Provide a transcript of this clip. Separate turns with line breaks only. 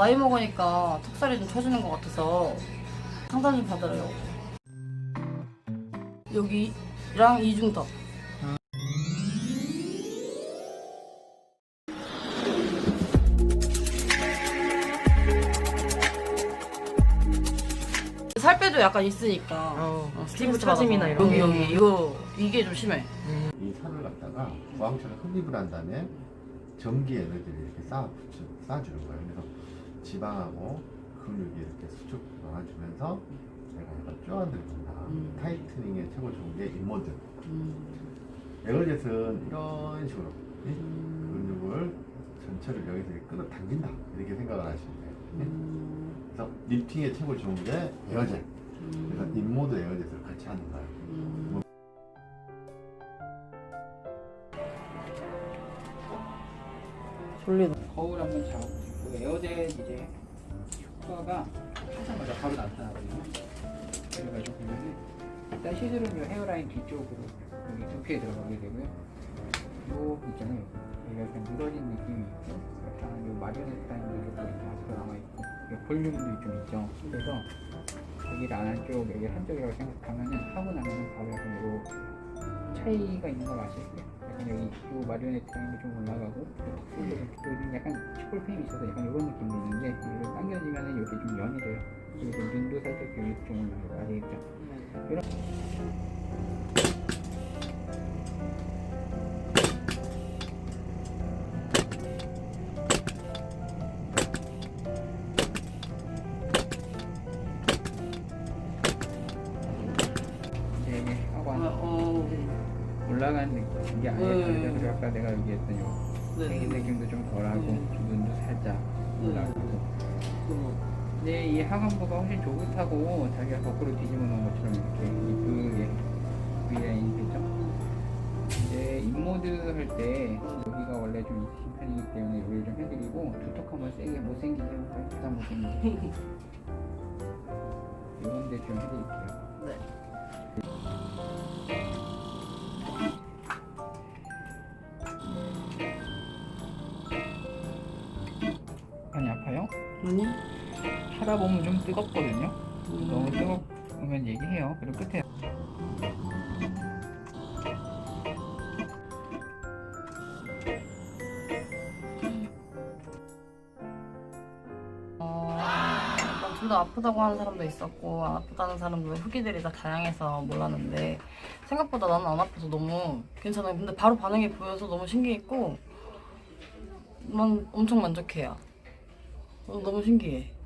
나이 먹으니까 턱살이 좀 처지는 것 같아서 상담 좀 받으려고. 여기랑 이중턱. 살 빼도 약간 있으니까
어,
어,
피부
스트레스 받아서.
이런
여기
게.
여기 이거 이게 좀 심해.
이 살을 갖다가 부항처럼 흡입을 한 다음에 전기 에너지를 이렇게 쌓아 붙여, 쌓아주는 거예요. 그래서 지방하고 근육이 이렇게 수축 나와주면서 내가 약간 쪼아들어간다.
음.
타이트닝에 최고 좋은 게 인모드.
음.
에어젯은 이런 식으로 이
음.
근육을 전체를 여기서 이렇게 끌어당긴다. 이렇게 생각을 하시면 돼요.
음.
그래서 립팅에 최고 좋은 게 에어젯. 그래서
음.
인모드 에어젯을 같이 하는 거예요.
음. 졸리다.
거울 한번 잡아보시 고 에어젯 이제 효과가 하자마자 바로 나타나거든요. 그래가지고 보면은 일단 시술은 요 헤어라인 뒤쪽으로 여기 두피에 들어가게 되고요. 요 있잖아요. 여기가 약간 늘어진 느낌이 있고 약간 요 라인도 조금 앞으로 남아있고 요 볼륨도 좀 있죠. 그래서 여기를 안쪽 여기 한쪽이라고 생각하면은 하고 나면은 바로 약간 요 차이가 있는 걸? 약간 여기 요 마리오네트 라인도 좀 올라가고 턱술도 여기 약간 치골펜이 있어서 약간 이런 느낌이 있는데 이걸 당겨지면은 여기 좀 연해져요. 그리고 눈도 살짝 여기 좀 올라가고 아시겠죠? 이런 이제 이게 하고
어,
안
어,
올라가는 느낌 이게 아예
네.
다르죠. 그리고 아까 내가 얘기했던 요 생긴
네.
느낌도 좀 덜하고
네.
좀 눈도 살짝 올라가고
그
근데 이 하관부가 훨씬 조긋하고 자기가 거꾸로 뒤집어 놓은 것처럼 이렇게 이쁘게 V라인이 되죠 이제 인모드 할 때 여기가 원래 좀 있으신 편이기 때문에 여기를 좀 해드리고 두턱 한번 세게 못생기게 해볼까요? 가장 못생기게 이런 데좀 해드릴게요
네. 아니?
하다 보면 좀 뜨겁거든요
음.
너무 뜨겁으면 얘기해요 그리고 끝에
어, 둘다 아프다고 하는 사람도 있었고 안 아프다는 사람도 후기들이 다 다양해서 몰랐는데 생각보다 나는 안 아파서 너무 괜찮아요. 근데 바로 반응이 보여서 너무 신기했고 난 엄청 만족해요. 어, 너무 신기해.